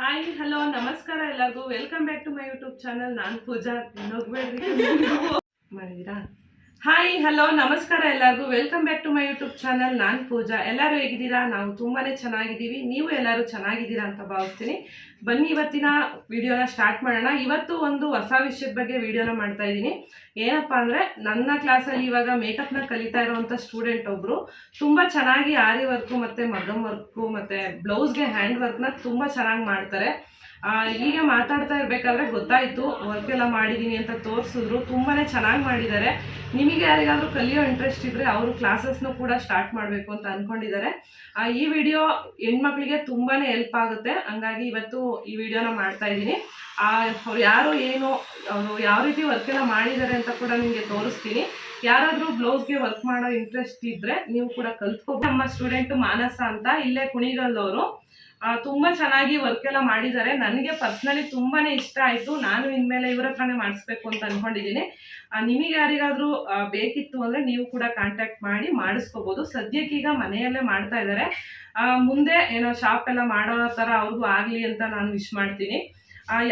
Hi hello ನಮಸ್ಕಾರ ಎಲ್ಲರಿಗೂ. Welcome back to my YouTube channel ನಾನು ಪೂಜಾ. ನೋಡ್ಬೇಡ್ರಿ ಮಾಡಿದೀರಾ? ಹಾಯ್ ಹಲೋ ನಮಸ್ಕಾರ ಎಲ್ಲರಿಗೂ. Welcome back to my YouTube channel ನಾನು ಪೂಜಾ. ಎಲ್ಲರೂ ಹೇಗಿದ್ದೀರಾ? ನಾವು ತುಂಬಾ ಚೆನ್ನಾಗಿದ್ದೀವಿ. ನೀವು ಎಲ್ಲರೂ ಚೆನ್ನಾಗಿದ್ದೀರಾ ಅಂತ ಭಾವಿಸ್ತೀನಿ. ಬನ್ನಿ, ಇವತ್ತಿನ ವಿಡಿಯೋನ ಸ್ಟಾರ್ಟ್ ಮಾಡೋಣ. ಇವತ್ತು ಒಂದು ಹೊಸ ವಿಷಯದ ಬಗ್ಗೆ ವಿಡಿಯೋನ ಮಾಡ್ತಾ ಇದ್ದೀನಿ. ಏನಪ್ಪ ಅಂದರೆ, ನನ್ನ ಕ್ಲಾಸಲ್ಲಿ ಇವಾಗ ಮೇಕಪ್ನ ಕಲಿತಾ ಇರುವಂಥ ಸ್ಟೂಡೆಂಟ್ ಒಬ್ಬರು ತುಂಬ ಚೆನ್ನಾಗಿ ಆರಿ ವರ್ಕು ಮತ್ತು ಮಗಮ್ ವರ್ಕು ಮತ್ತು ಬ್ಲೌಸ್ಗೆ ಹ್ಯಾಂಡ್ ವರ್ಕ್ನ ತುಂಬ ಚೆನ್ನಾಗಿ ಮಾಡ್ತಾರೆ. ಈಗ ಮಾತಾಡ್ತಾ ಇರಬೇಕಾದ್ರೆ ಗೊತ್ತಾಯಿತು ವರ್ಕ್ ಎಲ್ಲ ಮಾಡಿದ್ದೀನಿ ಅಂತ ತೋರಿಸಿದ್ರು ತುಂಬಾ ಚೆನ್ನಾಗಿ ಮಾಡಿದ್ದಾರೆ ನಿಮಗೆ ಯಾರಿಗಾದರೂ ಕಲಿಯೋ ಇಂಟ್ರೆಸ್ಟ್ ಇದ್ದರೆ ಅವರು ಕ್ಲಾಸಸ್ನು ಕೂಡ ಸ್ಟಾರ್ಟ್ ಮಾಡಬೇಕು ಅಂತ ಅಂದ್ಕೊಂಡಿದ್ದಾರೆ ಈ ವಿಡಿಯೋ ಹೆಣ್ಮಕ್ಳಿಗೆ ತುಂಬಾ ಹೆಲ್ಪ್ ಆಗುತ್ತೆ. ಹಂಗಾಗಿ ಇವತ್ತು ಈ ವಿಡಿಯೋನ ಮಾಡ್ತಾ ಇದ್ದೀನಿ. ಅವ್ರು ಯಾರು ಏನು, ಅವರು ಯಾವ ರೀತಿ ವರ್ಕ್ ಎಲ್ಲ ಮಾಡಿದ್ದಾರೆ ಅಂತ ಕೂಡ ನಿಮಗೆ ತೋರಿಸ್ತೀನಿ. ಯಾರಾದರೂ ಬ್ಲೌಸ್ಗೆ ವರ್ಕ್ ಮಾಡೋ ಇಂಟ್ರೆಸ್ಟ್ ಇದ್ದರೆ ನೀವು ಕೂಡ ಕಲ್ತ್ಕೋಬೋದು. ನಮ್ಮ ಸ್ಟೂಡೆಂಟ್ ಮಾನಸ ಅಂತ ಇಲ್ಲೇ ಕುಣಿಗಲ್ದವರು. ತುಂಬ ಚೆನ್ನಾಗಿ ವರ್ಕ್ ಎಲ್ಲ ಮಾಡಿದ್ದಾರೆ. ನನಗೆ ಪರ್ಸ್ನಲಿ ತುಂಬಾ ಇಷ್ಟ ಆಯಿತು. ನಾನು ಇನ್ಮೇಲೆ ಇವರ ಹತ್ರನೇ ಮಾಡಿಸ್ಬೇಕು ಅಂತ ಅಂದ್ಕೊಂಡಿದ್ದೀನಿ ನಿಮಗೆ ಯಾರಿಗಾದರೂ ಬೇಕಿತ್ತು ಅಂದರೆ ನೀವು ಕೂಡ ಕಾಂಟ್ಯಾಕ್ಟ್ ಮಾಡಿ ಮಾಡಿಸ್ಕೋಬೋದು. ಸದ್ಯಕ್ಕೀಗ ಮನೆಯಲ್ಲೇ ಮಾಡ್ತಾ ಇದ್ದಾರೆ. ಮುಂದೆ ಏನೋ ಶಾಪ್ ಎಲ್ಲ ಮಾಡೋ ಥರ ಅವ್ರಿಗೂ ಆಗಲಿ ಅಂತ ನಾನು ವಿಶ್ ಮಾಡ್ತೀನಿ.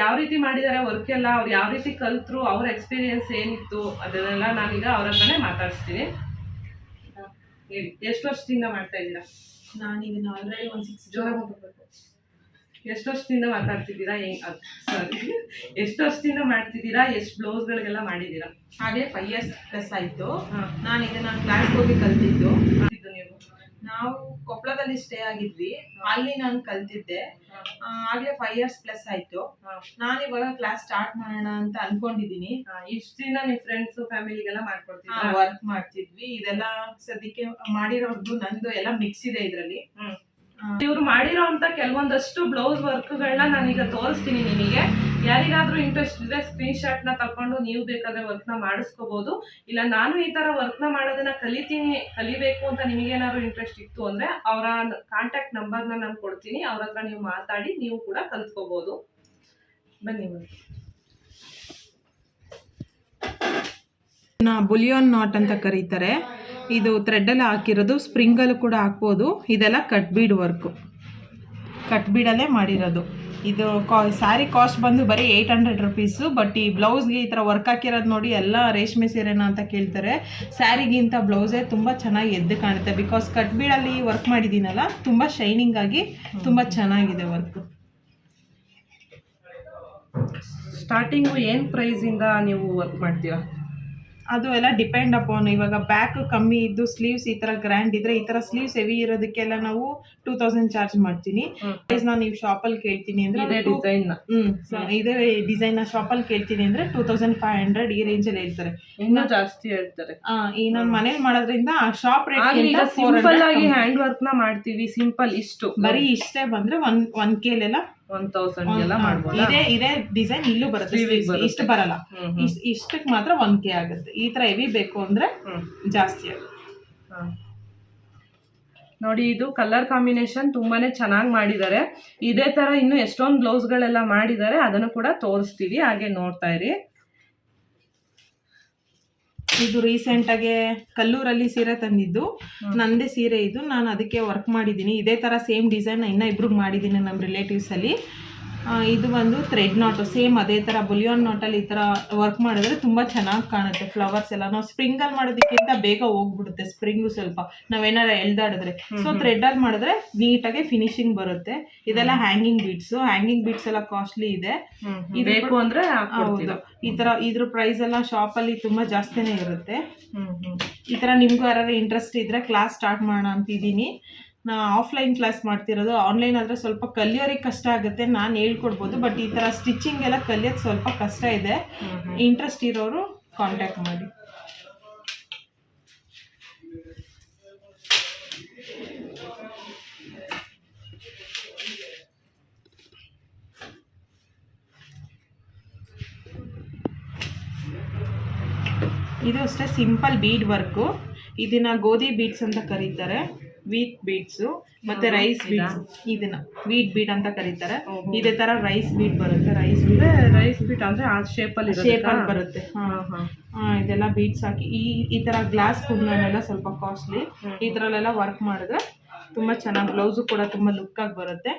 ಯಾವ ರೀತಿ ಮಾಡಿದ್ದಾರೆ ವರ್ಕ್ ಎಲ್ಲ, ಅವ್ರು ಯಾವ ರೀತಿ ಕಲಿತರು, ಅವ್ರ ಎಕ್ಸ್ಪೀರಿಯನ್ಸ್ ಏನಿತ್ತು, ಅದನ್ನೆಲ್ಲ ನಾನೀಗ ಅವ್ರ ಹತ್ರನೇ ಮಾತಾಡಿಸ್ತೀನಿ. ಹೇಳಿ ಎಷ್ಟು ವರ್ಷದಿಂದ ಮಾಡ್ತಾ ಇದ್ದೀರಾ? ನಾನು ಇದನ್ನ ಆಲ್ರೆಡಿ ಒಂದು ಸಿಕ್ಸ್ ಜೋರ ಎಷ್ಟು ವರ್ಷದಿಂದ ಮಾತಾಡ್ತಿದ್ದೀರಾ? ಸಾರಿ ಎಷ್ಟು ವರ್ಷದಿಂದ ಮಾಡ್ತಿದ್ದೀರಾ? ಎಷ್ಟು ಬ್ಲೌಸ್ಗಳಿಗೆಲ್ಲ ಮಾಡಿದ್ದೀರಾ? ಹಾಗೆ ಫೈವ್ ಇಯರ್ಸ್ ಪ್ಲಸ್ ಆಯಿತು. ನಾನು ಇದನ್ನ ಕ್ಲಾಸ್ಗೆ ಹೋಗಿ ಕಲ್ತಿದ್ದು ನೀವು? ನಾವು ಕೊಪ್ಪಳದಲ್ಲಿ ಸ್ಟೇ ಆಗಿದ್ವಿ. ಅಲ್ಲಿ ನಾನು ಕಲ್ತಿದ್ದೆ. ಆಗ್ಲೇ ಫೈವ್ ಇಯರ್ಸ್ ಪ್ಲಸ್ ಆಯ್ತು. ನಾನು ಇವಾಗ ಕ್ಲಾಸ್ ಸ್ಟಾರ್ಟ್ ಮಾಡೋಣ ಅಂತ ಅನ್ಕೊಂಡಿದೀನಿ. ಇಷ್ಟ ದಿನ ನಿಮ್ ಫ್ರೆಂಡ್ಸ್ ಫ್ಯಾಮಿಲಿಗೆಲ್ಲ ಮಾಡ್ಕೊಡ್ತೀವಿ ವರ್ಕ್ ಮಾಡ್ತಿದ್ವಿ. ಇದೆಲ್ಲ ಸದ್ಯಕ್ಕೆ ಮಾಡಿರೋದು ನಂದು ಎಲ್ಲ ಮಿಕ್ಸ್ ಇದೆ ಇದರಲ್ಲಿ. ಇವ್ರು ಮಾಡಿರೋ ಅಂತ ಕೆಲವೊಂದಷ್ಟು ಬ್ಲೌಸ್ ವರ್ಕ್ಗಳನ್ನ ನಾನೀಗ ತೋರಿಸ್ತೀನಿ ನಿಮಗೆ. ಯಾರಿಗಾದ್ರೂ ಇಂಟ್ರೆಸ್ಟ್ ಇದ್ರೆ ಸ್ಕ್ರೀನ್ ಶಾಟ್ನ ತಕೊಂಡು ನೀವು ಬೇಕಾದ್ರೆ ವರ್ಕ್ನ ಮಾಡಿಸ್ಕೋಬಹುದು ಇಲ್ಲ, ನಾನು ಈ ತರ ವರ್ಕ್ನ ಮಾಡೋದನ್ನ ಕಲಿತೀನಿ, ಕಲಿಬೇಕು ಅಂತ ನಿಮಗೇನಾದ್ರು ಇಂಟ್ರೆಸ್ಟ್ ಇತ್ತು ಅಂದ್ರೆ ಅವರ ಕಾಂಟ್ಯಾಕ್ಟ್ ನಂಬರ್ನ ನಾನು ಕೊಡ್ತೀನಿ. ಅವ್ರ ಹತ್ರ ನೀವು ಮಾತಾಡಿ, ನೀವು ಕೂಡ ಕಲ್ತ್ಕೋಬಹುದು ಬನ್ನಿ ಬನ್ನಿ ಬುಲಿಯೋನ್ ನಾಟ್ ಅಂತ ಕರೀತಾರೆ. ಇದು ಥ್ರೆಡ್ಡಲ್ಲಿ ಹಾಕಿರೋದು ಸ್ಪ್ರಿಂಗಲ್ಲೂ ಕೂಡ ಹಾಕ್ಬೋದು. ಇದೆಲ್ಲ ಕಟ್ ಬೀಡ್ ವರ್ಕು ಕಟ್ ಬೀಡಲ್ಲೇ ಮಾಡಿರೋದು. ಇದು ಕಾ ಸ್ಯಾರಿ ಕಾಸ್ಟ್ ಬಂದು ಬರೀ ಏಯ್ಟ್ ಹಂಡ್ರೆಡ್ ರುಪೀಸು ಬಟ್ ಈ ಬ್ಲೌಸ್ಗೆ ಈ ಥರ ವರ್ಕ್ ಹಾಕಿರೋದು ನೋಡಿ ಎಲ್ಲ ರೇಷ್ಮೆ ಸೀರೆನ ಅಂತ ಕೇಳ್ತಾರೆ. ಸ್ಯಾರಿಗಿಂತ ಬ್ಲೌಸೇ ತುಂಬ ಚೆನ್ನಾಗಿ ಎದ್ದು ಕಾಣುತ್ತೆ. ಬಿಕಾಸ್ ಕಟ್ ಬೀಡಲ್ಲಿ ವರ್ಕ್ ಮಾಡಿದ್ದೀನಲ್ಲ, ತುಂಬ ಶೈನಿಂಗ್ ಆಗಿ ತುಂಬ ಚೆನ್ನಾಗಿದೆ ವರ್ಕ್ ಸ್ಟಾರ್ಟಿಂಗು ಏನು ಪ್ರೈಸಿಂದ ನೀವು ವರ್ಕ್ ಮಾಡ್ತೀರಾ? ಅದು ಎಲ್ಲ ಡಿಪೆಂಡ್ ಅಪಾನ್ ಇವಾಗ ಬ್ಯಾಕ್ ಕಮ್ಮಿ ಇದ್ದು ಸ್ಲೀವ್ಸ್ ಈ ತರ ಗ್ರ್ಯಾಂಡ್ ಇದ್ರೆ ಈ ತರ ಸ್ಲೀವ್ಸ್ ಹೆವಿ ಇರೋದಕ್ಕೆಲ್ಲ ನಾವು ಟೂ ತೌಸಂಡ್ ಚಾರ್ಜ್ ಮಾಡ್ತೀನಿ. ನಾನು ನೀವು ಶಾಪಲ್ಲಿ ಕೇಳ್ತೀನಿ ಅಂದ್ರೆ ಡಿಸೈನ್ so ಇದೇ ಡಿಸೈನ್ ಶಾಪಲ್ಲಿ ಕೇಳ್ತೀನಿ ಅಂದ್ರೆ ಟೂ ತೌಸಂಡ್ ಫೈವ್ ಹಂಡ್ರೆಡ್ ಈ ರೇಂಜಲ್ಲಿ ಹೇಳ್ತಾರೆ. ಇನ್ನೂ ಜಾಸ್ತಿ ಹೇಳ್ತಾರೆ. ಆ, ಈ ನಮ್ಮ ಮನೇಲಿ ಮಾಡೋದ್ರಿಂದ ಶಾಪ್ ಆಗ್ಲಿ, ಈಗ ರೇಟ್ ಸಿಂಪಲ್ ಆಗಿ ಹ್ಯಾಂಡ್ ವರ್ಕ್ನ ಮಾಡ್ತೀವಿ ಸಿಂಪಲ್ ಇಷ್ಟು. ಬರೀ ಇಷ್ಟೇ ಬಂದ್ರೆ ಒನ್ ಒನ್ ಕೇಲೆಲ್ಲ ಒನ್ ತೌಸಂಡ್ ಎಲ್ಲ ಮಾಡ್ಬೋದು? ಇದೇ ಇದೇ ಡಿಸೈನ್ ಇಲ್ಲೂ ಬರುತ್ತೆ. ಇಷ್ಟು ಬರಲ್ಲ. ಇಷ್ಟಕ್ಕೆ ಮಾತ್ರ ಒನ್ ಕೆ ಆಗುತ್ತೆ. ಈ ತರ ಹೆವಿ ಬೇಕು ಅಂದ್ರೆ ಜಾಸ್ತಿ ಆಗುತ್ತೆ. ನೋಡಿ ಇದು ಕಲರ್ ಕಾಂಬಿನೇಷನ್ ತುಂಬಾನೇ ಚೆನ್ನಾಗಿ ಮಾಡಿದ್ದಾರೆ. ಇದೇ ತರ ಇನ್ನು ಎಷ್ಟೊಂದು ಬ್ಲೌಸ್ಗಳೆಲ್ಲ ಮಾಡಿದ್ದಾರೆ ಅದನ್ನು ಕೂಡ ತೋರಿಸ್ತೀವಿ ಹಾಗೆ ನೋಡ್ತಾ ಇರಿ. ಇದು ರೀಸೆಂಟ್ ಆಗಿ ಕಲ್ಲೂರಲ್ಲಿ ಸೀರೆ ತಂದಿದ್ದು. ನಂದೇ ಸೀರೆ ಇದು. ನಾನು ಅದಕ್ಕೆ ವರ್ಕ್ ಮಾಡಿದ್ದೀನಿ. ಇದೇ ಥರ ಸೇಮ್ ಡಿಸೈನ್ ಇನ್ನೂ ಇಬ್ರಿಗೆ ಮಾಡಿದ್ದೀನಿ ನಮ್ಮ ರಿಲೇಟಿವ್ಸ್ ಅಲ್ಲಿ. ಆ, ಇದು ಬಂದು ಥ್ರೆಡ್ ನಾಟು ಸೇಮ್ ಅದೇ ಥರ ಬುಲಿಯೋನ್ ನಾಟಲ್ಲಿ ಈ ಥರ ವರ್ಕ್ ಮಾಡಿದ್ರೆ ತುಂಬ ಚೆನ್ನಾಗಿ ಕಾಣುತ್ತೆ ಫ್ಲವರ್ಸ್ ಎಲ್ಲ. ನಾವು ಸ್ಪ್ರಿಂಗಲ್ಲಿ ಮಾಡೋದಕ್ಕಿಂತ ಬೇಗ ಹೋಗ್ಬಿಡುತ್ತೆ ಸ್ಪ್ರಿಂಗು ಸ್ವಲ್ಪ. ನಾವೇನಾರ ಎಳ್ದಾಡಿದ್ರೆ. ಸೊ ಥ್ರೆಡ್ಡಲ್ಲಿ ಮಾಡಿದ್ರೆ ನೀಟಾಗಿ ಫಿನಿಶಿಂಗ್ ಬರುತ್ತೆ. ಇದೆಲ್ಲ ಹ್ಯಾಂಗಿಂಗ್ ಬೀಡ್ಸು ಹ್ಯಾಂಗಿಂಗ್ ಬೀಡ್ಸ್ ಎಲ್ಲ ಕಾಸ್ಟ್ಲಿ ಇದೆ. ಇದು ಬೇಕು ಅಂದ್ರೆ ಹೌದು. ಈ ಥರ ಇದ್ರ ಪ್ರೈಸ್ ಎಲ್ಲ ಶಾಪಲ್ಲಿ ತುಂಬ ಜಾಸ್ತಿನೇ ಇರುತ್ತೆ. ಈ ಥರ ನಿಮಗೂ ಯಾರು ಇಂಟ್ರೆಸ್ಟ್ ಇದ್ರೆ ಕ್ಲಾಸ್ ಸ್ಟಾರ್ಟ್ ಮಾಡೋಣ ಅಂತಿದ್ದೀನಿ. ನಾ ಆಫ್ಲೈನ್ ಕ್ಲಾಸ್ ಮಾಡ್ತಿರೋದು ಆನ್ಲೈನ್ ಆದರೆ ಸ್ವಲ್ಪ ಕಲಿಯೋರಿಗೆ ಕಷ್ಟ ಆಗುತ್ತೆ ನಾನು ಹೇಳ್ಕೊಡ್ಬೋದು ಬಟ್ ಈ ಥರ ಸ್ಟಿಚಿಂಗ್ ಎಲ್ಲ ಕಲಿಯೋದು ಸ್ವಲ್ಪ ಕಷ್ಟ ಇದೆ. ಇಂಟ್ರೆಸ್ಟ್ ಇರೋರು ಕಾಂಟ್ಯಾಕ್ಟ್ ಮಾಡಿ. ಇದು ಅಷ್ಟೇ ಸಿಂಪಲ್ ಬೀಡ್ ವರ್ಕು ಇದನ್ನು ಗೋಧಿ ಬೀಡ್ಸ್ ಅಂತ ಕರೀತಾರೆ. ವೀಟ್ ಬೀಟ್ಸು ಮತ್ತೆ ರೈಸ್ ಬೀಟ್ಸ್ ಇದನ್ನ ವೀಟ್ ಬೀಟ್ ಅಂತ ಕರೀತಾರೆ. ಇದೇ ತರ ರೈಸ್ ಬೀಟ್ ಬರುತ್ತೆ. ರೈಸ್ ಬೀಟ್ ರೈಸ್ ಬೀಟ್ ಅಂದ್ರೆ ಆ ಶೇಪ್ ಅಲ್ಲಿ ಶೇಪ್ ಅಲ್ಲಿ ಬರುತ್ತೆ. ಹಾ. ಹಾ ಆ, ಇದೆಲ್ಲ ಬೀಟ್ಸ್ ಹಾಕಿ. ಈ ಈ ತರ ಗ್ಲಾಸ್ ಕುಂದನೆಲ್ಲ ಸ್ವಲ್ಪ ಕಾಸ್ಟ್ಲಿ. ಈ ಥರಲ್ಲೆಲ್ಲ ವರ್ಕ್ ಮಾಡಿದ್ರೆ ತುಂಬಾ ಚೆನ್ನಾಗಿ ಬ್ಲೌಸು ಕೂಡ ತುಂಬ ಲುಕ್ಕಾಗಿ ಬರುತ್ತೆ.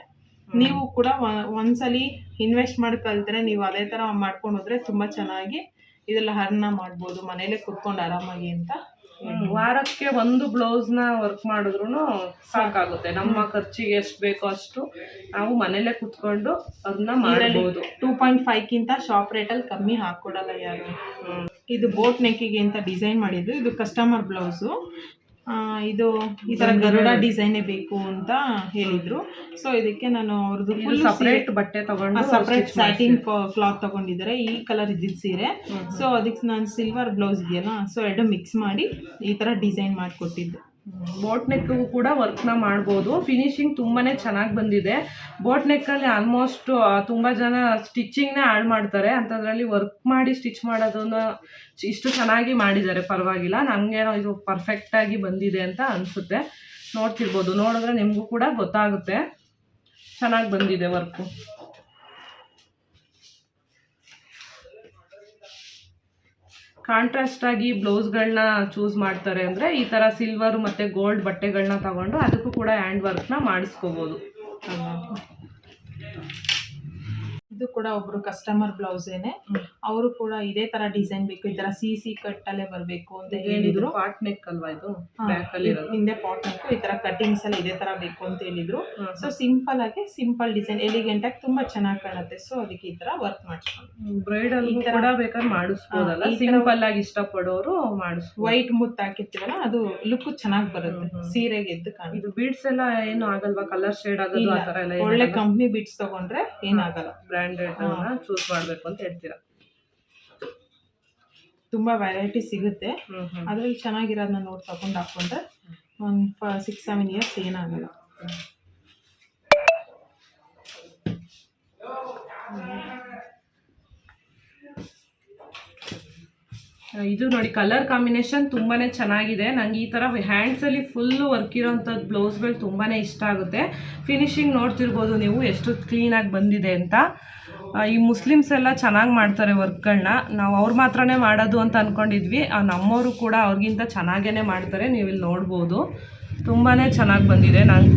ನೀವು ಕೂಡ ಒಂದ್ಸಲಿ ಇನ್ವೆಸ್ಟ್ ಮಾಡಿ ಕಲ್ತ್ರೆ ನೀವು ಅದೇ ತರ ಮಾಡ್ಕೊಂಡು ಹೋದ್ರೆ ತುಂಬಾ ಚೆನ್ನಾಗಿ ಇದೆಲ್ಲ ಹರ್ನ ಮಾಡ್ಬೋದು ಮನೇಲೆ ಕುತ್ಕೊಂಡು ಆರಾಮಾಗಿ ಅಂತ. ವಾರಕ್ಕೆ ಒಂದು ಬ್ಲೌಸ್ನ ವರ್ಕ್ ಮಾಡಿದ್ರು ಸಾಕಾಗುತ್ತೆ. ನಮ್ಮ ಖರ್ಚಿಗೆ ಎಷ್ಟು ಬೇಕೋ ಅಷ್ಟು ನಾವು ಮನೇಲೆ ಕುತ್ಕೊಂಡು ಅದನ್ನ ಮಾಡಬಹುದು ಟೂ ಪಾಯಿಂಟ್ ಫೈವ್ಗಿಂತ ಶಾಪ್ ರೇಟಲ್ಲಿ ಕಮ್ಮಿ ಹಾಕ್ಕೊಡಲ್ಲ ಯಾರು? ಇದು ಬೋಟ್ ನೆಕ್ಕಿಗೆ ಅಂತ ಡಿಸೈನ್ ಮಾಡಿದ್ದು? ಇದು ಕಸ್ಟಮರ್ ಬ್ಲೌಸು ಇದು ಈ ಥರ ಗರುಡ ಡಿಸೈನೇ ಬೇಕು ಅಂತ ಹೇಳಿದ್ರು. ಸೊ ಇದಕ್ಕೆ ನಾನು ಅವ್ರದ್ದು ಫುಲ್ ಸಪ್ರೇಟ್ ಬಟ್ಟೆ ತಗೊಂಡು ಸಪ್ರೇಟ್ ಸ್ಯಾಟಿನ್ ಕ್ಲಾತ್ ತಗೊಂಡಿದ್ದಾರೆ. ಈ ಕಲರ್ ಇದ್ದಿದ್ದು ಸೀರೆ. ಸೊ ಅದಕ್ಕೆ ನಾನು ಸಿಲ್ವರ್ ಬ್ಲೌಸ್ ಇದೆಯಲ್ಲ ಸೊ ಎರಡು ಮಿಕ್ಸ್ ಮಾಡಿ ಈ ಥರ ಡಿಸೈನ್ ಮಾಡಿಕೊಟ್ಟಿದ್ದೆ. ಬೋಟ್ ನೆಕ್ ಕೂಡ ವರ್ಕ್ನ ಮಾಡ್ಬೋದು. ಫಿನಿಶಿಂಗ್ ತುಂಬಾನೇ ಚೆನ್ನಾಗಿ ಬಂದಿದೆ. ಬೋಟ್ ನೆಕ್ಕಲ್ಲಿ ಆಲ್ಮೋಸ್ಟ್ ತುಂಬಾ ಜನ ಸ್ಟಿಚಿಂಗ್ ನೇ ಹಾಳು ಮಾಡ್ತಾರೆ. ಅಂತದ್ರಲ್ಲಿ ವರ್ಕ್ ಮಾಡಿ ಸ್ಟಿಚ್ ಮಾಡೋದನ್ನ ಇಷ್ಟು ಚೆನ್ನಾಗಿ ಮಾಡಿದ್ದಾರೆ. ಪರವಾಗಿಲ್ಲ. ನನಗೇನೋ ಇದು ಪರ್ಫೆಕ್ಟ್ ಆಗಿ ಬಂದಿದೆ ಅಂತ ಅನ್ಸುತ್ತೆ. ನೋಡ್ತಿರ್ಬೋದು. ನೋಡಿದ್ರೆ ನಿಮಗೂ ಕೂಡ ಗೊತ್ತಾಗುತ್ತೆ. ಚೆನ್ನಾಗಿ ಬಂದಿದೆ ವರ್ಕು. ಕಾಂಟ್ರಾಸ್ಟ್ ಆಗಿ ಬ್ಲೌಸ್ಗಳನ್ನ ಚೂಸ್ ಮಾಡ್ತಾರೆ ಅಂದರೆ ಈ ಥರ ಸಿಲ್ವರ್ ಮತ್ತು ಗೋಲ್ಡ್ ಬಟ್ಟೆಗಳನ್ನ ತಗೊಂಡು ಅದಕ್ಕೂ ಕೂಡ ಹ್ಯಾಂಡ್ ವರ್ಕ್ನ ಮಾಡಿಸ್ಕೋಬೋದು. ಇದು ಕೂಡ ಒಬ್ರು ಕಸ್ಟಮರ್ ಬ್ಲೌಸೇನೆ ಅವರು ಕೂಡ ಇದೇ ತರ ಡಿಸೈನ್ ಬೇಕು ಈ ತರ ಸಿ ಸಿ ಕಟ್ ಅಲ್ಲೇ ಬರಬೇಕು ಅಂತ ಹೇಳಿದ್ರು. ಪಾಟ್ ನೆಕ್ ಅಲ್ವಾ ಇದು? ಹಿಂದೆ ಪಾಟ್ ನೆಕ್ ಈ ತರ ಕಟಿಂಗ್ಸ್ ಎಲ್ಲ ಇದೇ ತರ ಬೇಕು ಅಂತ ಹೇಳಿದ್ರು. ಸೊ ಸಿಂಪಲ್ ಆಗಿ ಸಿಂಪಲ್ ಡಿಸೈನ್ ಎಲಿಗೆಂಟ್ ಆಗಿ ತುಂಬಾ ಚೆನ್ನಾಗಿ ಕಾಣುತ್ತೆ. ಸೊ ಅದಕ್ಕೆ ಈ ತರ ವರ್ಕ್ ಮಾಡಿಸ್ಕೊಂಡು ಬ್ರೈಡಲ್ ಕೂಡ ಬೇಕಾದ್ರೆ ಮಾಡಿಸ್ಬೋದಲ್ಲ? ಸಿಂಪಲ್ ಆಗಿ ಇಷ್ಟಪಡೋರು ಮಾಡಿಸ್ಬೋದು. ವೈಟ್ ಮುತ್ ಹಾಕಿರ್ತೀವಲ್ಲ ಅದು ಲುಕ್ ಚೆನ್ನಾಗಿ ಬರುತ್ತೆ. ಸೀರೆಗೆ ಎದ್ದು ಕಾಣುತ್ತೆ. ಇದು ಬೀಡ್ಸ್ ಎಲ್ಲ ಏನು ಆಗಲ್ವಾ? ಕಲರ್ ಶೇಡ್ ಆಗೋದು ಆ ತರ ಎಲ್ಲ ಒಳ್ಳೆ ಕಂಪ್ನಿ ಬೀಡ್ಸ್ ತಗೊಂಡ್ರೆ ಏನಾಗಲ್ಲ. ಬ್ರ್ಯಾಂಡೆಡ್ ಚೂಸ್ ಮಾಡಬೇಕು ಅಂತ ಹೇಳ್ತೀರಾ? ತುಂಬಾ ವೆರೈಟಿ ಸಿಗುತ್ತೆ. ಅದ್ರಲ್ಲಿ ಚೆನ್ನಾಗಿರೋದನ್ನ ನೋಡಿ ತಗೊಂಡು ಹಾಕೊಂಡ್ರೆ ಒಂದು ಸಿಕ್ಸ್ ಸೆವೆನ್ ಇಯರ್ಸ್ ಏನಾಗಲ್ಲ. ಇದು ನೋಡಿ ಕಲರ್ ಕಾಂಬಿನೇಷನ್ ತುಂಬಾನೇ ಚೆನ್ನಾಗಿದೆ. ನಂಗೆ ಈ ಥರ ಹ್ಯಾಂಡ್ಸಲ್ಲಿ ಫುಲ್ಲು ವರ್ಕ್ ಇರೋಂಥದ್ದು ಬ್ಲೌಸ್ಗಳು ತುಂಬಾನೇ ಇಷ್ಟ ಆಗುತ್ತೆ. ಫಿನಿಶಿಂಗ್ ನೋಡ್ತಿರ್ಬೋದು ನೀವು ಎಷ್ಟು ಕ್ಲೀನಾಗಿ ಬಂದಿದೆ ಅಂತ. ಈ ಮುಸ್ಲಿಮ್ಸ್ ಎಲ್ಲ ಚೆನ್ನಾಗಿ ಮಾಡ್ತಾರೆ ವರ್ಕ್ಗಳನ್ನ ನಾವು ಅವ್ರು ಮಾತ್ರನೇ ಮಾಡೋದು ಅಂತ ಅಂದ್ಕೊಂಡಿದ್ವಿ ಆ, ನಮ್ಮವರು ಕೂಡ ಅವ್ರಿಗಿಂತ ಚೆನ್ನಾಗೇ ಮಾಡ್ತಾರೆ. ನೀವು ಇಲ್ಲಿ ನೋಡ್ಬೋದು. ತುಂಬಾ ಚೆನ್ನಾಗಿ ಬಂದಿದೆ. ನಂಗೆ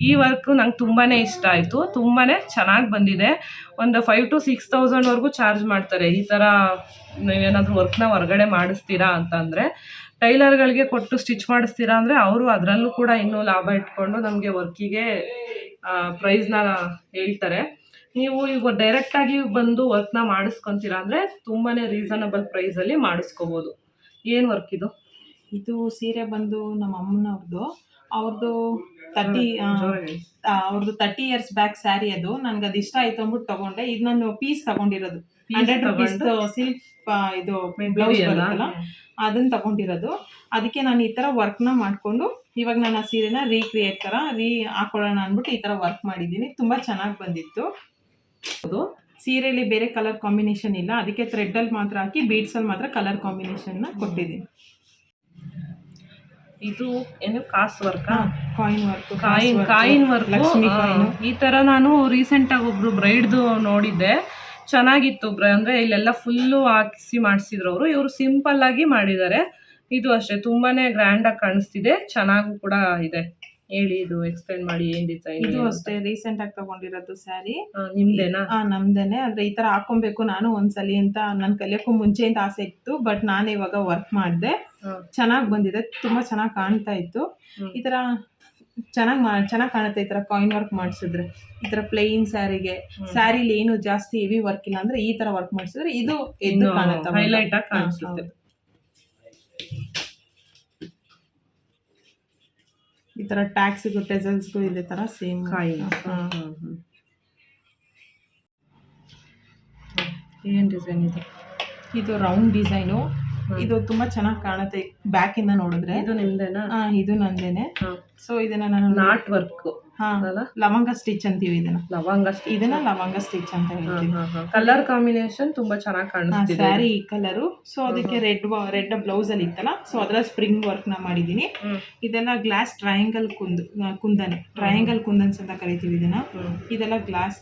ಈ ವರ್ಕು ನಂಗೆ ತುಂಬಾ ಇಷ್ಟ ಆಯಿತು. ತುಂಬಾ ಚೆನ್ನಾಗಿ ಬಂದಿದೆ. ಒಂದು ಫೈವ್ ಟು ಸಿಕ್ಸ್ ತೌಸಂಡ್ವರೆಗೂ ಚಾರ್ಜ್ ಮಾಡ್ತಾರೆ. ಈ ಥರ ನೀವೇನಾದರೂ ವರ್ಕ್ನ ಹೊರಗಡೆ ಮಾಡಿಸ್ತೀರಾ ಅಂತಂದರೆ ಟೈಲರ್ಗಳಿಗೆ ಕೊಟ್ಟು ಸ್ಟಿಚ್ ಮಾಡಿಸ್ತೀರಾ ಅಂದರೆ ಅವರು ಅದರಲ್ಲೂ ಕೂಡ ಇನ್ನೂ ಲಾಭ ಇಟ್ಕೊಂಡು ನಮಗೆ ವರ್ಕಿಗೆ ಪ್ರೈಸ್ನ ಹೇಳ್ತಾರೆ. ನೀವು ಈಗ ಡೈರೆಕ್ಟಾಗಿ ಬಂದು ವರ್ಕ್ನ ಮಾಡಿಸ್ಕೊಂತೀರಾ ಅಂದ್ರೆ ತುಂಬಾನೇ ರೀಸನಬಲ್ ಪ್ರೈಸ್ ಅಲ್ಲಿ ಮಾಡಿಸ್ಕೋಬೋದು. ಏನು ವರ್ಕ್ ಇದು? ಇದು ಸೀರೆ ಬಂದು ನಮ್ಮ ಅಮ್ಮನವ್ರದ್ದು ಅವ್ರದ್ದು ತರ್ಟಿ ಅವ್ರದ್ದು ತರ್ಟಿ ಇಯರ್ಸ್ ಬ್ಯಾಕ್ ಸ್ಯಾರಿ ಅದು. ನನ್ಗೆ ಅದು ಇಷ್ಟ ಆಯ್ತು ಅಂದ್ಬಿಟ್ಟು ತಗೊಂಡೆ. ಇದು ನಾನು ಪೀಸ್ ತಗೊಂಡಿರೋದು. ಹಂಡ್ರೆಡ್ ರುಪೀಸ್ ಸಿಲ್ಕ್ ಇದು ಬ್ಲೌಸ್? ಬರುತ್ತಲ್ಲ ಅದನ್ನ ತಗೊಂಡಿರೋದು. ಅದಕ್ಕೆ ನಾನು ಈ ತರ ವರ್ಕ್ನ ಮಾಡ್ಕೊಂಡು ಇವಾಗ ನಾನು ಆ ಸೀರೆನ ರೀಕ್ರಿಯೇಟ್ ಥರ ರೀ ಹಾಕೊಳ್ಳೋಣ ಅಂದ್ಬಿಟ್ಟು ಈ ತರ ವರ್ಕ್ ಮಾಡಿದ್ದೀನಿ. ತುಂಬಾ ಚೆನ್ನಾಗಿ ಬಂದಿತ್ತು. ಹೌದು ಸೀರೆಯಲ್ಲಿ ಬೇರೆ ಕಲರ್ ಕಾಂಬಿನೇಷನ್ ಇಲ್ಲ. ಅದಕ್ಕೆ ಥ್ರೆಡ್ ಅಲ್ಲಿ ಮಾತ್ರ ಹಾಕಿ ಬೀಡ್ಸಲ್ಲಿ ಮಾತ್ರ ಕಲರ್ ಕಾಂಬಿನೇಷನ್ನ ಕೊಟ್ಟಿದ್ದೀನಿ. ಇದು ಏನು ಕಾಸ್ work coin work coin coin work Lakshmi coin. ಈ ತರ ನಾನು ರೀಸೆಂಟ್ ಆಗಿ ಒಬ್ರು ಬ್ರೈಡ್ದು ನೋಡಿದ್ದೆ. ಚೆನ್ನಾಗಿತ್ತು. ಅಂದ್ರೆ ಇಲ್ಲೆಲ್ಲ ಫುಲ್ಲು ಹಾಕಿಸಿ ಮಾಡಿಸಿದ್ರು ಅವರು. ಇವರು ಸಿಂಪಲ್ ಆಗಿ ಮಾಡಿದ್ದಾರೆ. ಇದು ಅಷ್ಟೇ ತುಂಬಾನೇ ಗ್ರ್ಯಾಂಡ್ ಆಗಿ ಕಾಣಿಸ್ತಿದೆ. ಚೆನ್ನಾಗೂ ಕೂಡ ಇದೆ. ಹೇಳಿ ಇದು ಎಕ್ಸ್ಪ್ಲೈನ್ ಮಾಡಿ ಏನ್ ಡಿಸೈನ್ ಇದು ಅಷ್ಟೇ ರೀಸೆಂಟ್ ಆಗಿ ತಗೊಂಡಿರೋದು ಸ್ಯಾರಿ ನಿಮ್ದೇನಾ? ಹಾ ನಮ್ದೇನೆ. ಆದ್ರೆ ಈ ತರ ಹಾಕೊಬೇಕು ನಾನು ಒಂದ್ಸಲಿ ಅಂತ ನನ್ ಕಲಿಯಕ್ಕೂ ಮುಂಚೆ ಅಂತ ಆಸೆ ಇತ್ತು ಬಟ್ ನಾನು ಇವಾಗ ವರ್ಕ್ ಮಾಡಿದೆ. ಚೆನ್ನಾಗಿ ಬಂದಿದೆ ತುಂಬಾ ಚೆನ್ನಾಗಿ ಕಾಣ್ತಾ ಇತ್ತು. ಈ ತರ ಚೆನ್ನಾಗಿ ಮಾ ಚೆನ್ನಾಗಿ ಕಾಣುತ್ತೆ ಈ ತರ ಕಾಯಿನ್ ವರ್ಕ್ ಮಾಡಿಸಿದ್ರೆ. ಈ ತರ ಪ್ಲೇನ್ ಸ್ಯಾರಿಗೆ ಸ್ಯಾರಿಲಿ ಏನು ಜಾಸ್ತಿ ಹೆವಿ ವರ್ಕ್ ಇಲ್ಲ ಅಂದ್ರೆ ಈ ತರ ವರ್ಕ್ ಮಾಡಿಸಿದ್ರೆ ಇದು ಎದ್ದು ಕಾಣುತ್ತೆ. ಹೈಲೈಟ್ ಆಗಿ ಕಾಣಿಸುತ್ತೆ. ಈ ತರ ಟ್ಯಾಕ್ಸಿಗೂ ಟೆಸಲ್ಸ್ಗೂ ಇದೆ ತರ ಸೇಮ್ ಕಾಯಿ ಏನು ಡಿಸೈನ್ ಇದೆ? ಇದು ರೌಂಡ್ ಡಿಸೈನು ಇದು ತುಂಬಾ ಚೆನ್ನಾಗಿ ಕಾಣುತ್ತೆ ಬ್ಯಾಕ್ ಇಂದ ನೋಡಿದ್ರೆ. ಇದು ನಿಮ್ದೇನಾ? ಇದು ನಂದೇನೆ. ಸೊ ಇದನ್ನ ನಾನು ನಾಟ್ ವರ್ಕ್ ಲವಂಗ ಸ್ಟಿಚ್ ಅಂತೀವಿ ಇದನ್ನ. ಲವಂಗ ಇದನ್ನ ಲವಂಗ ಸ್ಟಿಚ್ ಅಂತ ಹೇಳ್ತೀವಿ. ಕಲರ್ ಕಾಂಬಿನೇಷನ್ ತುಂಬಾ ಚೆನ್ನಾಗಿ ಕಾಣಿಸ್ತಿದೆ. ಸ್ಯಾರಿ ಈ ಕಲರು ಸೊ ಅದಕ್ಕೆ ರೆಡ್ ರೆಡ್ ಬ್ಲೌಸ್ ಅಲ್ಲಿ ಇತ್ತಲ್ಲ? ಸೊ ಅದರ ಸ್ಪ್ರಿಂಗ್ ವರ್ಕ್ನ ಮಾಡಿದೀನಿ. ಇದೆಲ್ಲ ಗ್ಲಾಸ್ ಟ್ರಯಾಂಗಲ್ ಕುಂದ್ ಕುಂದನೆ. ಟ್ರಯಾಂಗಲ್ ಕುಂದನ್ಸ್ ಅಂತ ಕರಿತೀವಿ ಇದನ್ನ. ಇದೆಲ್ಲ ಗ್ಲಾಸ್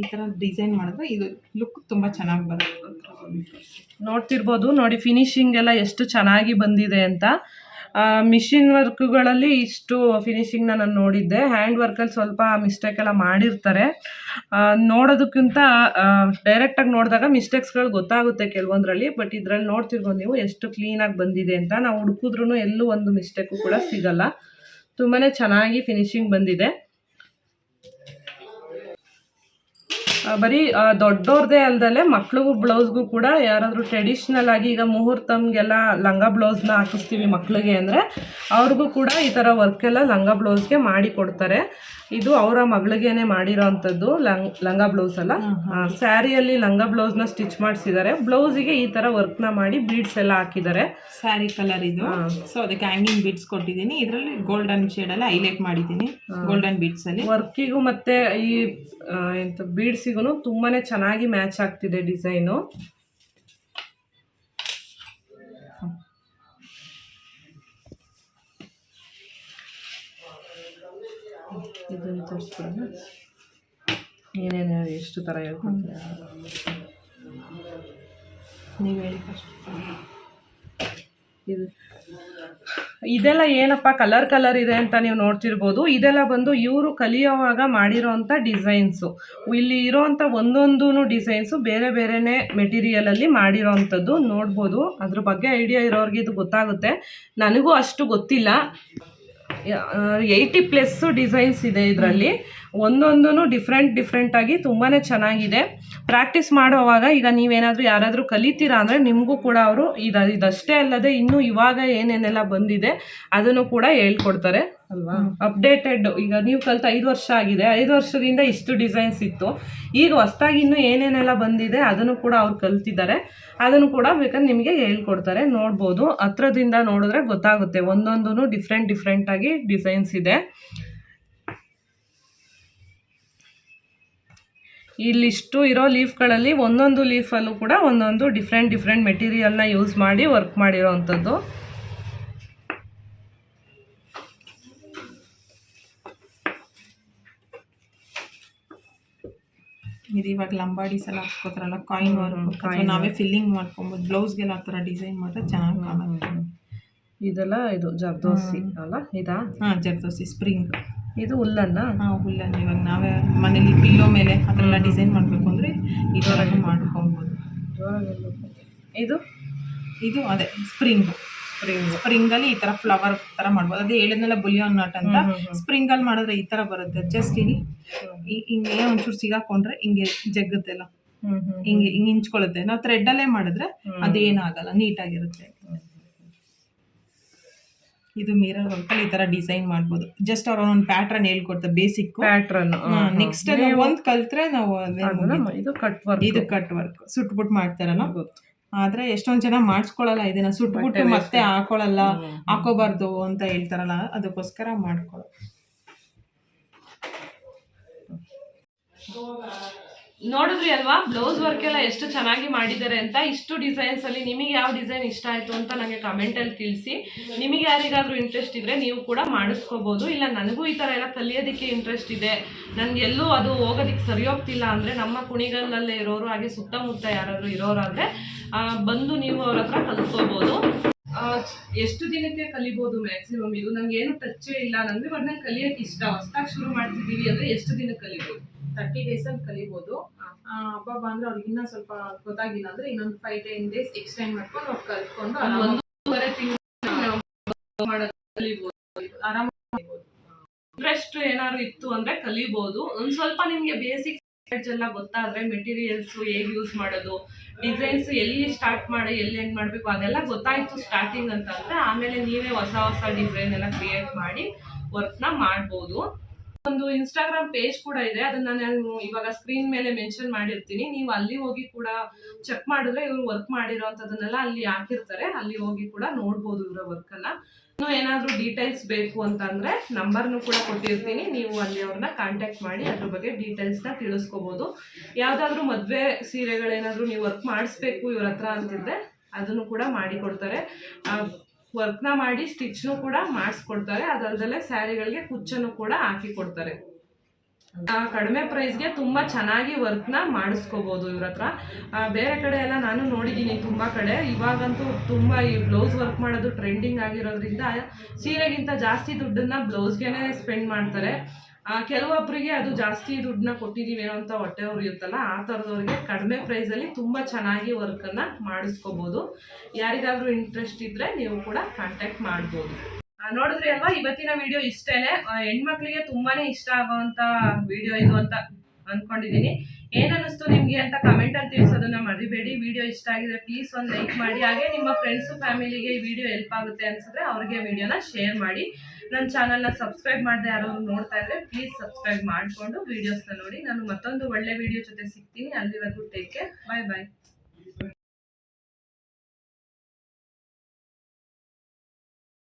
ಈ ತರ ಡಿಸೈನ್ ಮಾಡಿದ್ರೆ ಇದು ಲುಕ್ ತುಂಬಾ ಚೆನ್ನಾಗಿ ಬರುತ್ತೆ. ನೋಡ್ತಿರ್ಬೋದು. ನೋಡಿ ಫಿನಿಶಿಂಗ್ ಎಲ್ಲ ಎಷ್ಟು ಚೆನ್ನಾಗಿ ಬಂದಿದೆ ಅಂತ. ಮಿಷಿನ್ ವರ್ಕ್ಗಳಲ್ಲಿ ಇಷ್ಟು ಫಿನಿಶಿಂಗ್ನ ನಾನು ನೋಡಿದ್ದೆ. ಹ್ಯಾಂಡ್ ವರ್ಕಲ್ಲಿ ಸ್ವಲ್ಪ ಮಿಸ್ಟೇಕ್ ಎಲ್ಲ ಮಾಡಿರ್ತಾರೆ. ನೋಡೋದಕ್ಕಿಂತ ಡೈರೆಕ್ಟಾಗಿ ನೋಡಿದಾಗ ಮಿಸ್ಟೇಕ್ಸ್ಗಳು ಗೊತ್ತಾಗುತ್ತೆ ಕೆಲವೊಂದರಲ್ಲಿ. ಬಟ್ ಇದರಲ್ಲಿ ನೋಡ್ತಿರ್ಬೋದು ನೀವು ಎಷ್ಟು ಕ್ಲೀನಾಗಿ ಬಂದಿದೆ ಅಂತ. ನಾವು ಹುಡುಕಿದ್ರೂ ಎಲ್ಲೂ ಒಂದು ಮಿಸ್ಟೇಕು ಕೂಡ ಸಿಗಲ್ಲ. ತುಂಬಾ ಚೆನ್ನಾಗಿ ಫಿನಿಶಿಂಗ್ ಬಂದಿದೆ ಆ, ಬರೀ ದೊಡ್ಡವ್ರದೇ ಅಲ್ದಲೆ ಮಕ್ಳಿಗೂ ಬ್ಲೌಸ್ಗೂ ಕೂಡ ಯಾರಾದರೂ ಟ್ರೆಡಿಷ್ನಲ್ ಆಗಿ ಈಗ ಮುಹೂರ್ತಮ್ಗೆಲ್ಲ ಲಂಗ ಬ್ಲೌಸ್ನ ಹಾಕಿಸ್ತೀವಿ ಮಕ್ಳಿಗೆ ಅಂದರೆ, ಅವ್ರಿಗೂ ಕೂಡ ಈ ಥರ ವರ್ಕೆಲ್ಲ ಲಂಗ ಬ್ಲೌಸ್ಗೆ ಮಾಡಿ ಕೊಡ್ತಾರೆ. ಇದು ಅವರ ಮಗಳಿಗೇನೆ ಮಾಡಿರೋ ಅಂಥದ್ದು ಲಂಗ್ ಲಂಗ ಬ್ಲೌಸ್ ಅಲ್ಲ ಸ್ಯಾರಿಯಲ್ಲಿ ಲಂಗ ಬ್ಲೌಸ್ನ ಸ್ಟಿಚ್ ಮಾಡಿಸಿದ್ದಾರೆ. ಬ್ಲೌಸಿಗೆ ಈ ಥರ ವರ್ಕ್ನ ಮಾಡಿ ಬೀಡ್ಸ್ ಎಲ್ಲ ಹಾಕಿದ್ದಾರೆ. ಸ್ಯಾರಿ ಕಲರ್ ಇದು. ಸೊ ಅದಕ್ಕೆ ಹ್ಯಾಂಗಿಂಗ್ ಬೀಡ್ಸ್ ಕೊಟ್ಟಿದ್ದೀನಿ. ಇದರಲ್ಲಿ ಗೋಲ್ಡನ್ ಶೇಡ್ ಅಲ್ಲಿ ಹೈಲೈಟ್ ಮಾಡಿದ್ದೀನಿ ಗೋಲ್ಡನ್ ಬೀಡ್ಸ್ ಅಲ್ಲಿ. ವರ್ಕಿಗೂ ಮತ್ತೆ ಈ ಎಂತ ಬೀಡ್ಸಿಗೂ ತುಂಬಾನೇ ಚೆನ್ನಾಗಿ ಮ್ಯಾಚ್ ಆಗ್ತಿದೆ ಡಿಸೈನು ಇದನ್ನು ತೋರಿಸ್ಬಿಡೋಣ ಏನೇನು ಎಷ್ಟು ಥರ ಹೇಳ್ಕೊಡ್ತೀರ? ನೀವು ಹೇಳಿ ಇದು. ಇದೆಲ್ಲ ಏನಪ್ಪ ಕಲರ್ ಕಲರ್ ಇದೆ ಅಂತ ನೀವು ನೋಡ್ತಿರ್ಬೋದು. ಇದೆಲ್ಲ ಬಂದು ಇವರು ಕಲಿಯೋವಾಗ ಮಾಡಿರೋವಂಥ ಡಿಸೈನ್ಸು ಇಲ್ಲಿ ಇರೋವಂಥ ಒಂದೊಂದೂ ಡಿಸೈನ್ಸು ಬೇರೆ ಬೇರೆನೇ ಮೆಟೀರಿಯಲಲ್ಲಿ ಮಾಡಿರೋವಂಥದ್ದು ನೋಡ್ಬೋದು. ಅದ್ರ ಬಗ್ಗೆ ಐಡಿಯಾ ಇರೋರಿಗೆ ಇದು ಗೊತ್ತಾಗುತ್ತೆ. ನನಗೂ ಅಷ್ಟು ಗೊತ್ತಿಲ್ಲ. ಏಯ್ಟಿ ಪ್ಲಸ್ ಡಿಸೈನ್ಸ್ ಇದೆ ಇದರಲ್ಲಿ. ಒಂದೊಂದೂ ಡಿಫ್ರೆಂಟ್ ಡಿಫ್ರೆಂಟಾಗಿ ತುಂಬಾ ಚೆನ್ನಾಗಿದೆ. ಪ್ರಾಕ್ಟೀಸ್ ಮಾಡುವಾಗ ಈಗ ನೀವೇನಾದರೂ ಯಾರಾದರೂ ಕಲಿತೀರಾ ಅಂದರೆ ನಿಮಗೂ ಕೂಡ ಅವರು ಇದು ಇದಷ್ಟೇ ಅಲ್ಲದೆ ಇನ್ನೂ ಇವಾಗ ಏನೇನೆಲ್ಲ ಬಂದಿದೆ ಅದನ್ನು ಕೂಡ ಹೇಳ್ಕೊಡ್ತಾರೆ. ಅಲ್ವಾ? ಅಪ್ಡೇಟೆಡ್ ಈಗ ನೀವು ಕಲಿತು ಐದು ವರ್ಷ ಆಗಿದೆ. ಐದು ವರ್ಷದಿಂದ ಇಷ್ಟು ಡಿಸೈನ್ಸ್ ಇತ್ತು. ಈಗ ಹೊಸ್ದಾಗಿ ಇನ್ನೂ ಏನೇನೆಲ್ಲ ಬಂದಿದೆ ಅದನ್ನು ಕೂಡ ಅವ್ರು ಕಲ್ತಿದ್ದಾರೆ. ಅದನ್ನು ಕೂಡ ಬೇಕಾದ್ರೆ ನಿಮಗೆ ಹೇಳ್ಕೊಡ್ತಾರೆ. ನೋಡ್ಬೋದು. ಹತ್ರದಿಂದ ನೋಡಿದ್ರೆ ಗೊತ್ತಾಗುತ್ತೆ. ಒಂದೊಂದೂ ಡಿಫ್ರೆಂಟ್ ಡಿಫ್ರೆಂಟಾಗಿ ಡಿಸೈನ್ಸ್ ಇದೆ. ಇಲ್ಲಿಷ್ಟು ಇರೋ ಲೀಫ್ಗಳಲ್ಲಿ ಒಂದೊಂದು ಲೀಫಲ್ಲೂ ಕೂಡ ಒಂದೊಂದು ಡಿಫ್ರೆಂಟ್ ಡಿಫ್ರೆಂಟ್ ಮೆಟೀರಿಯಲ್ನ ಯೂಸ್ ಮಾಡಿ ವರ್ಕ್ ಮಾಡಿರೋ ಅಂಥದ್ದು ಇದು ಇವಾಗ ಲಂಬಾಡೀಸ್ ಎಲ್ಲ ಹಾಕ್ಕೋತಾರಲ್ಲ ಕಾಯಿನ್ ವರ್ಕ್ ನಾವೇ ಫಿಲ್ಲಿಂಗ್ ಮಾಡ್ಕೊಬೋದು. ಬ್ಲೌಸ್ಗೆಲ್ಲ ಆ ಥರ ಡಿಸೈನ್ ಮಾಡಿದ್ರೆ ಚೆನ್ನಾಗಿ ಕಾಣುತ್ತೆ. ಇದೆಲ್ಲ ಇದು ಜರ್ದೋಸಿ ಅಲ್ಲ? ಇದಾ? ಹಾಂ ಜರ್ದೋಸಿ ಸ್ಪ್ರಿಂಗ್ ಇದು ಹುಲ್ಲನ್ನ? ಹಾಂ ಹುಲ್ಲನ್ನು ಇವಾಗ ನಾವೇ ಮನೇಲಿ ಪಿಲ್ಲೋ ಮೇಲೆ ಆ ಥರ ಎಲ್ಲ ಡಿಸೈನ್ ಮಾಡಬೇಕು ಅಂದರೆ ಥರ ಮಾಡ್ಕೊಬೋದು. ಇದು? ಇದು ಅದೇ ಸ್ಪ್ರಿಂಗ್ ಸ್ಪ್ರಿಂಗ್ ಸ್ಪ್ರಿಂಗಲ್ಲಿ ಈ ಥರ ಫ್ಲವರ್ ಥರ ಮಾಡ್ಬೋದು. ಅದೇ ಹೇಳಿದ್ನೆಲ್ಲ ಬುಲಿಯೋನ್ ನಾಟ್ ಅಂತ. ಸ್ಪ್ರಿಂಗಲ್ಲಿ ಮಾಡಿದ್ರೆ ಈ ಥರ ಬರುತ್ತೆ. ಜಸ್ಟ್ ಇಲ್ಲಿ ಹಿಂಗೆ ಒಂಚೂರು ಸಿಗಾಕೊಂಡ್ರೆ ಹಿಂಗೆ ಜಗ್ಗುತ್ತೆಲ್ಲ ಹಿಂಗೆ ಹಿಂಗೆ ಹಿಂಚ್ಕೊಳ್ಳುತ್ತೆ. ನಾವು ಥ್ರೆಡ್ಡಲ್ಲೇ ಮಾಡಿದ್ರೆ ಅದೇನಾಗಲ್ಲ ನೀಟಾಗಿರುತ್ತೆ. ಇದು ಮಿರರ್ ವರ್ಕಲ್ಲಿ ಈ ತರ ಡಿಸೈನ್ ಮಾಡ್ಬೋದು. ಜಸ್ಟ್ ಅವ್ರ ಒಂದ್ ಪ್ಯಾಟ್ರನ್ ಹೇಳ್ಕೊಡ್ತಾರೆ ಬೇಸಿಕ್ ಪ್ಯಾಟ್ರನ್ ನೆಕ್ಸ್ಟ್ ಒಂದ್ ಕಲ್ತ್ರೆ ನಾವು ಇದು ಕಟ್ ವರ್ಕ್ ಇದು ಕಟ್ ವರ್ಕ್ ಸುಟ್ಬಿಟ್ಟು ಮಾಡ್ತಾರಲ್ಲ? ಆದ್ರೆ ಎಷ್ಟೊಂದ್ ಜನ ಮಾಡಿಸ್ಕೊಳ್ಳಲ್ಲ ಇದನ್ನ. ಸುಟ್ಬಿಟ್ಟು ಮತ್ತೆ ಹಾಕೊಳ್ಳಲ್ಲ ಹಾಕೋಬಾರ್ದು ಅಂತ ಹೇಳ್ತಾರಲ್ಲ ಅದಕ್ಕೋಸ್ಕರ ಮಾಡ್ಕೊಳ್ಳೋ ನೋಡಿದ್ರಿ ಅಲ್ವಾ? ಬ್ಲೌಸ್ ವರ್ಕ್ ಎಲ್ಲ ಎಷ್ಟು ಚೆನ್ನಾಗಿ ಮಾಡಿದ್ದಾರೆ ಅಂತ. ಇಷ್ಟು ಡಿಸೈನ್ಸ್ ಅಲ್ಲಿ ನಿಮಗೆ ಯಾವ ಡಿಸೈನ್ ಇಷ್ಟ ಆಯ್ತು ಅಂತ ನನಗೆ ಕಮೆಂಟ್ ಅಲ್ಲಿ ತಿಳಿಸಿ. ನಿಮಗೆ ಯಾರಿಗಾದ್ರೂ ಇಂಟ್ರೆಸ್ಟ್ ಇದ್ರೆ ನೀವು ಕೂಡ ಮಾಡಿಸ್ಕೋಬಹುದು ಇಲ್ಲ, ನನಗೂ ಈ ತರ ಎಲ್ಲ ಕಲಿಯೋದಕ್ಕೆ ಇಂಟ್ರೆಸ್ಟ್ ಇದೆ. ನನ್ಗೆ ಎಲ್ಲೂ ಅದು ಹೋಗೋದಿಕ್ಕೆ ಸರಿ ಹೋಗ್ತಿಲ್ಲ ಅಂದ್ರೆ ನಮ್ಮ ಕುಣಿಗಲ್ಲಲ್ಲೇ ಇರೋರು, ಹಾಗೆ ಸುತ್ತಮುತ್ತ ಯಾರಾದ್ರೂ ಇರೋರಾದ್ರೆ ಬಂದು ನೀವು ಅವ್ರ ಹತ್ರ ಕಲಿಸ್ಕೋಬಹುದು ಎಷ್ಟು ದಿನಕ್ಕೆ ಕಲಿಬಹುದು ಮ್ಯಾಕ್ಸಿಮಮ್ ಇದು ನಂಗೆ ಏನು ಟಚ್ಚೇ ಇಲ್ಲ. ನನಗೆ ಬಟ್ ನಂಗೆ ಕಲಿಯಕ್ಕೆ ಇಷ್ಟ. ಹೊಸ್ದಾಗಿ ಶುರು ಮಾಡ್ತಿದ್ದೀವಿ ಅಂದ್ರೆ ಎಷ್ಟು ದಿನಕ್ಕೆ ಕಲಿಬಹುದು ತರ್ಟಿ ಡೇಸ್ ಅಲ್ಲಿ ಕಲಿಬೋದು. ಅಪ್ಪ ಹಬ್ಬ ಬಂದ್ರೆ ಅವ್ರಿಗೆ ಇನ್ನೂ ಸ್ವಲ್ಪ ಗೊತ್ತಾಗಿಲ್ಲ ಅಂದ್ರೆ ಇನ್ನೊಂದು ಫೈವ್ ಟೆನ್ ಡೇಸ್ ಎಕ್ಸ್ಟೆಂಡ್ ಮಾಡ್ಕೊಂಡು ಅವ್ರು ಕಲ್ತ್ಕೊಂಡು ಒಂದೂವರೆ ತಿಂಗಳು ಕಲಿಬಹುದು ಆರಾಮ ಇಂಟ್ರೆಸ್ಟ್ ಏನಾದ್ರು ಇತ್ತು ಅಂದ್ರೆ ಕಲಿಬಹುದು ಒಂದ್ ಸ್ವಲ್ಪ ನಿಮ್ಗೆ ಬೇಸಿಕ್ ಎಲ್ಲ ಗೊತ್ತಾದ್ರೆ ಮೆಟೀರಿಯಲ್ಸ್ ಹೇಗ್ ಯೂಸ್ ಮಾಡೋದು ಡಿಸೈನ್ಸ್ ಎಲ್ಲಿ ಸ್ಟಾರ್ಟ್ ಮಾಡಿ ಎಲ್ಲಿ ಎಂಡ್ ಮಾಡಬೇಕು ಅದೆಲ್ಲ ಗೊತ್ತಾಯ್ತು ಸ್ಟಾರ್ಟಿಂಗ್ ಅಂತ ಅಂದ್ರೆ ಆಮೇಲೆ ನೀವೇ ಹೊಸ ಹೊಸ ಡಿಸೈನ್ ಎಲ್ಲ ಕ್ರಿಯೇಟ್ ಮಾಡಿ ವರ್ಕ್ನ ಮಾಡ್ಬೋದು. ಒಂದು ಇನ್ಸ್ಟಾಗ್ರಾಮ್ ಪೇಜ್ ಕೂಡ ಇದೆ. ಅದನ್ನ ನಾನು ಇವಾಗ ಸ್ಕ್ರೀನ್ ಮೇಲೆ ಮೆನ್ಷನ್ ಮಾಡಿರ್ತೀನಿ. ನೀವು ಅಲ್ಲಿ ಹೋಗಿ ಕೂಡ ಚೆಕ್ ಮಾಡಿದ್ರೆ ಇವರು ವರ್ಕ್ ಮಾಡಿರೋಂಥದ್ದನ್ನೆಲ್ಲ ಅಲ್ಲಿ ಹಾಕಿರ್ತಾರೆ. ಅಲ್ಲಿ ಹೋಗಿ ಕೂಡ ನೋಡ್ಬೋದು ಇವರ ವರ್ಕ್ ಅನ್ನ. ಇನ್ನು ಏನಾದರೂ ಡೀಟೇಲ್ಸ್ ಬೇಕು ಅಂತಂದರೆ ನಂಬರ್ನು ಕೂಡ ಕೊಟ್ಟಿರ್ತೀನಿ. ನೀವು ಅಲ್ಲಿ ಅವ್ರನ್ನ ಕಾಂಟ್ಯಾಕ್ಟ್ ಮಾಡಿ ಅದ್ರ ಬಗ್ಗೆ ಡೀಟೇಲ್ಸ್ನ ತಿಳಿಸ್ಕೋಬೋದು. ಯಾವುದಾದ್ರೂ ಮದುವೆ ಸೀರೆಗಳೇನಾದರೂ ನೀವು ವರ್ಕ್ ಮಾಡಿಸ್ಬೇಕು ಇವ್ರ ಹತ್ರ ಅಂತಿದ್ರೆ ಅದನ್ನು ಕೂಡ ಮಾಡಿಕೊಡ್ತಾರೆ ವರ್ಕ್ನ ಮಾಡಿ ಸ್ಟಿಚ್ನು ಕೂಡ ಮಾಡಿಸ್ಕೊಡ್ತಾರೆ. ಅದಲ್ಲದೆ ಸ್ಯಾರಿಗಳಿಗೆ ಕುಚ್ಚನ್ನು ಕೂಡ ಹಾಕಿ ಕೊಡ್ತಾರೆ ಕಡಿಮೆ ಪ್ರೈಸ್ಗೆ ತುಂಬ ಚೆನ್ನಾಗಿ ವರ್ಕ್ನ ಮಾಡಿಸ್ಕೋಬೋದು ಇವ್ರ ಹತ್ರ. ಬೇರೆ ಕಡೆ ಎಲ್ಲ ನಾನು ನೋಡಿದ್ದೀನಿ ತುಂಬ ಕಡೆ. ಇವಾಗಂತೂ ತುಂಬ ಈ ಬ್ಲೌಸ್ ವರ್ಕ್ ಮಾಡೋದು ಟ್ರೆಂಡಿಂಗ್ ಆಗಿರೋದ್ರಿಂದ ಸೀರೆಗಿಂತ ಜಾಸ್ತಿ ದುಡ್ಡನ್ನ ಬ್ಲೌಸ್ಗೆನೆ ಸ್ಪೆಂಡ್ ಮಾಡ್ತಾರೆ. ಕೆಲವೊಬ್ಬರಿಗೆ ಅದು ಜಾಸ್ತಿ ದುಡ್ಡನ್ನ ಕೊಟ್ಟಿದ್ದೀವೇನೋ ಅಂತ ಹೊಟ್ಟೆ ಉರಿಯುತ್ತಲ್ಲ ಆ ಥರದವ್ರಿಗೆ ಕಡಿಮೆ ಪ್ರೈಸಲ್ಲಿ ತುಂಬ ಚೆನ್ನಾಗಿ ವರ್ಕನ್ನು ಮಾಡಿಸ್ಕೋಬೋದು. ಯಾರಿಗಾದರೂ ಇಂಟ್ರೆಸ್ಟ್ ಇದ್ದರೆ ನೀವು ಕೂಡ ಕಾಂಟ್ಯಾಕ್ಟ್ ಮಾಡ್ಬೋದು. ನೋಡಿದ್ರಿ ಅಲ್ವಾ, ಇವತ್ತಿನ ವಿಡಿಯೋ ಇಷ್ಟೇನೆ. ಹೆಣ್ಮಕ್ಳಿಗೆ ತುಂಬಾನೇ ಇಷ್ಟ ಆಗುವಂತ ವಿಡಿಯೋ ಇದು ಅಂತ ಅನ್ಕೊಂಡಿದೀನಿ. ಏನನ್ನಿಸ್ತು ನಿಮ್ಗೆ ಅಂತ ಕಮೆಂಟ್ ಅಲ್ಲಿ ತಿಳಿಸೋದನ್ನ ಮರಿಬೇಡಿ. ವಿಡಿಯೋ ಇಷ್ಟ ಆಗಿದ್ರೆ ಪ್ಲೀಸ್ ಒಂದು ಲೈಕ್ ಮಾಡಿ. ಹಾಗೆ ನಿಮ್ಮ ಫ್ರೆಂಡ್ಸು ಫ್ಯಾಮಿಲಿಗೆ ಈ ವಿಡಿಯೋ ಹೆಲ್ಪ್ ಆಗುತ್ತೆ ಅನ್ಸಿದ್ರೆ ಅವ್ರಿಗೆ ವಿಡಿಯೋನ ಶೇರ್ ಮಾಡಿ. ನನ್ನ ಚಾನಲ್ನ ಸಬ್ಸ್ಕ್ರೈಬ್ ಮಾಡದೆ ಯಾರು ನೋಡ್ತಾ ಇದ್ರೆ ಪ್ಲೀಸ್ ಸಬ್ಸ್ಕ್ರೈಬ್ ಮಾಡಿಕೊಂಡು ವೀಡಿಯೋಸ್ನ ನೋಡಿ. ನಾನು ಮತ್ತೊಂದು ಒಳ್ಳೆ ವಿಡಿಯೋ ಜೊತೆ ಸಿಗ್ತೀನಿ. ಅಲ್ಲಿವರೆಗೂ ಟೇಕ್ ಕೇರ್ ಬಾಯ್ ಬಾಯ್